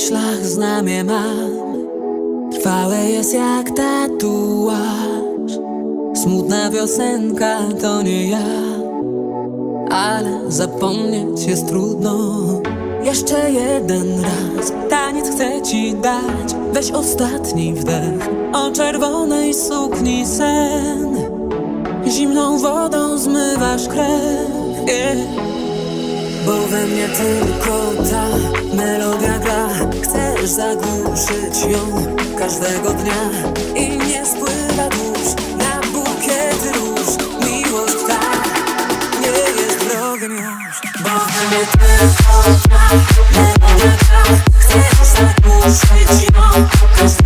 myślach znamie mam. Trwałe jest jak tatuaż. Smutna piosenka to nie ja. Ale zapomnieć jest trudno. Jeszcze jeden raz Taniec chcę ci dać. Weź ostatni wdech. O czerwonej sukni sen. Zimną wodą zmywasz krew. Yeah. Bo we mnie tylko ta melodia gra. Chcesz zagłuszyć ją każdego dnia. I nie spływa dusz na bukiet róż. Miłość ta nie jest wrogiem już. Bo we mnie tylko ta melodia gra. Chcesz zagłuszyć ją każdego dnia.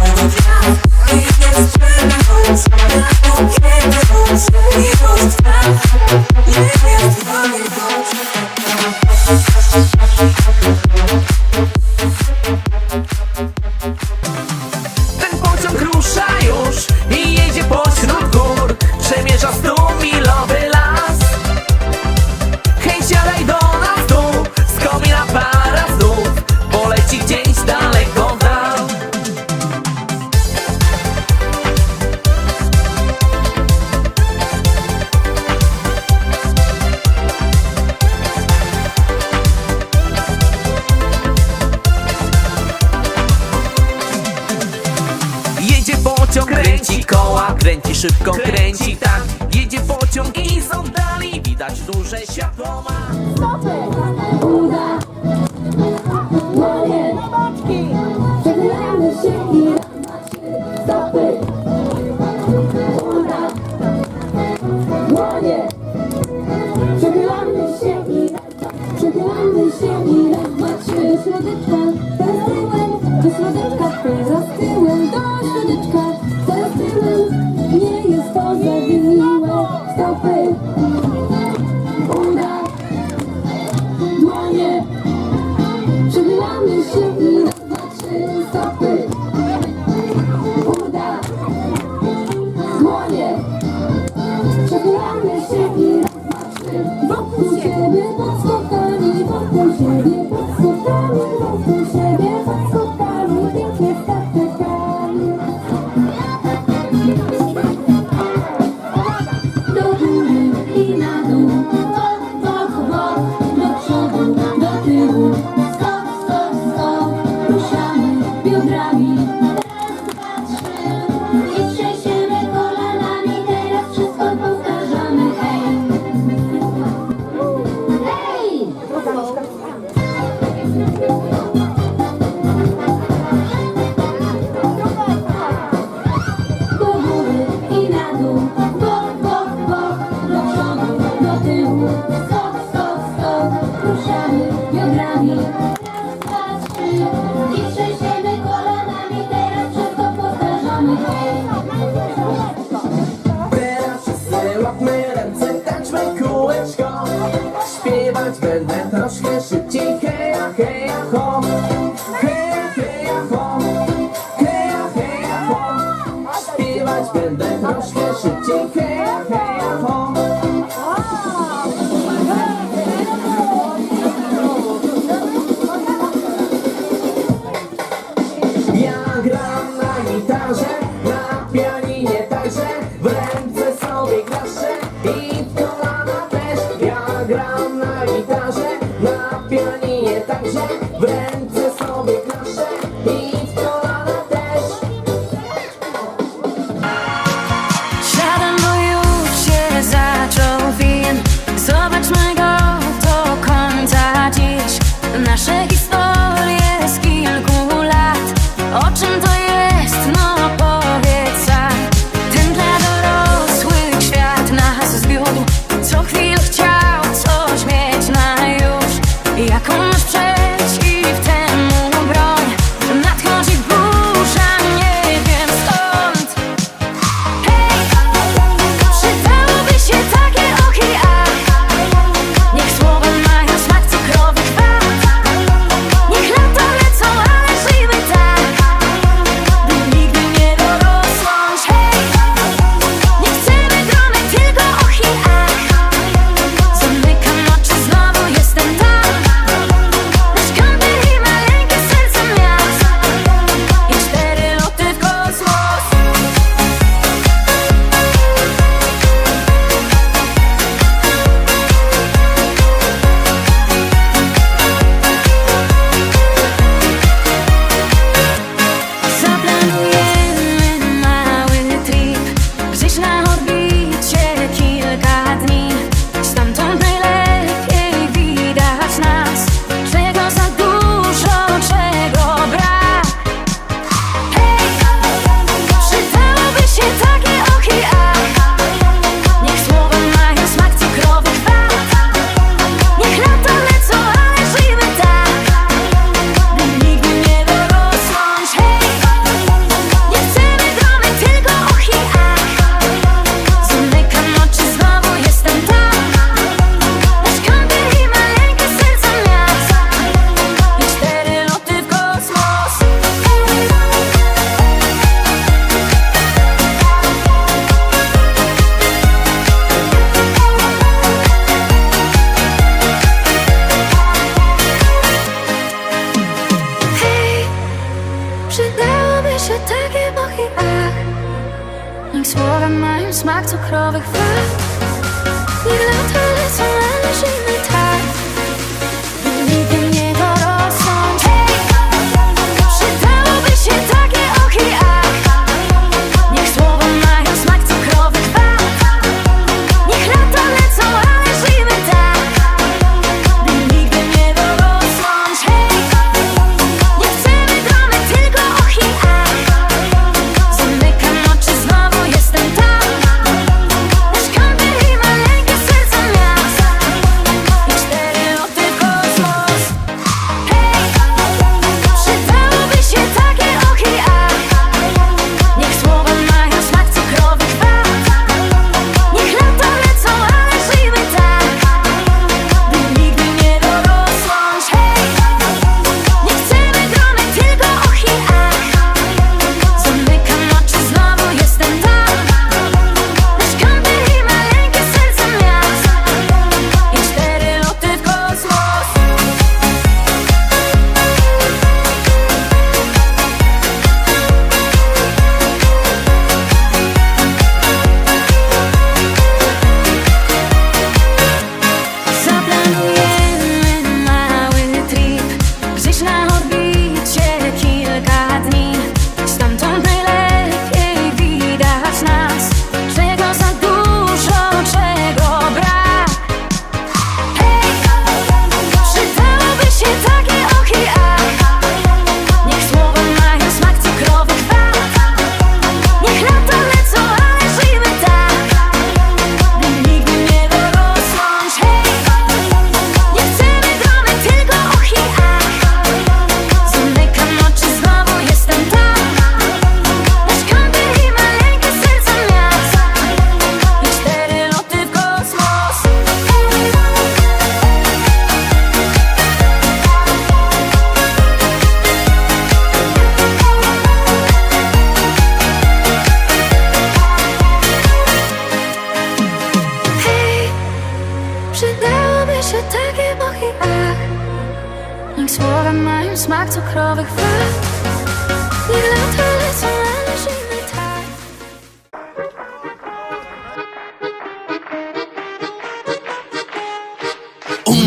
i tak Jedzie pociąg i są dali Widać duże światło ma Stopy! Uda! Okay. care. Love.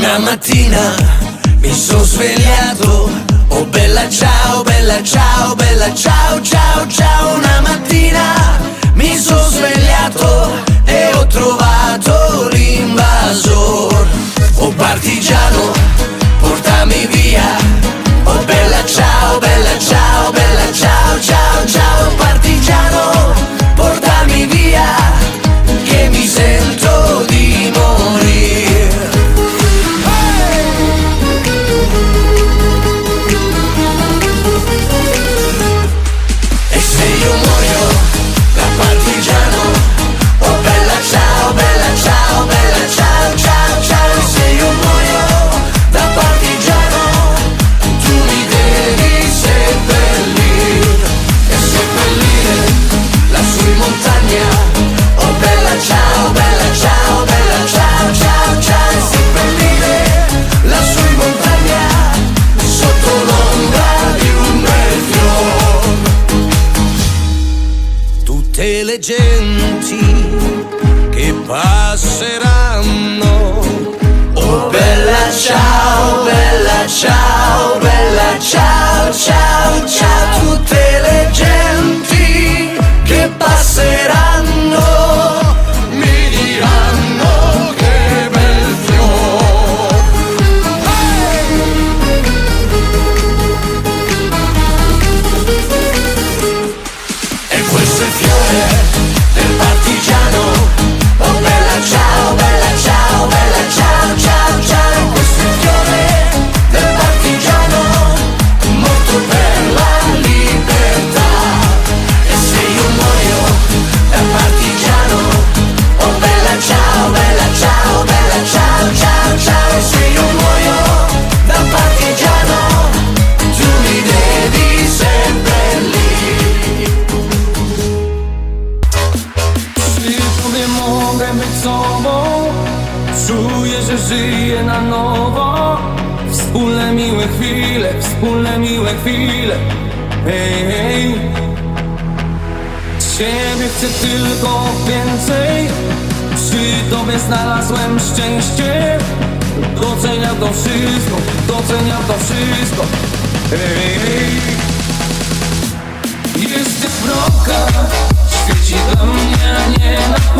Una mattina mi sono svegliato, oh bella ciao, bella ciao, bella ciao, ciao, ciao. Una mattina mi sono svegliato e ho trovato l'invasor, oh partigiano le genti che passeranno. Oh bella ciao, bella ciao, bella ciao, ciao. Wspólne miłe chwile, wspólne miłe chwile. Hej, hej. Ciebie chcę tylko więcej. Przy Tobie znalazłem szczęście. Doceniam to wszystko, doceniam to wszystko. Hej, hej Jesteś w rokach, świeci do mnie, nie na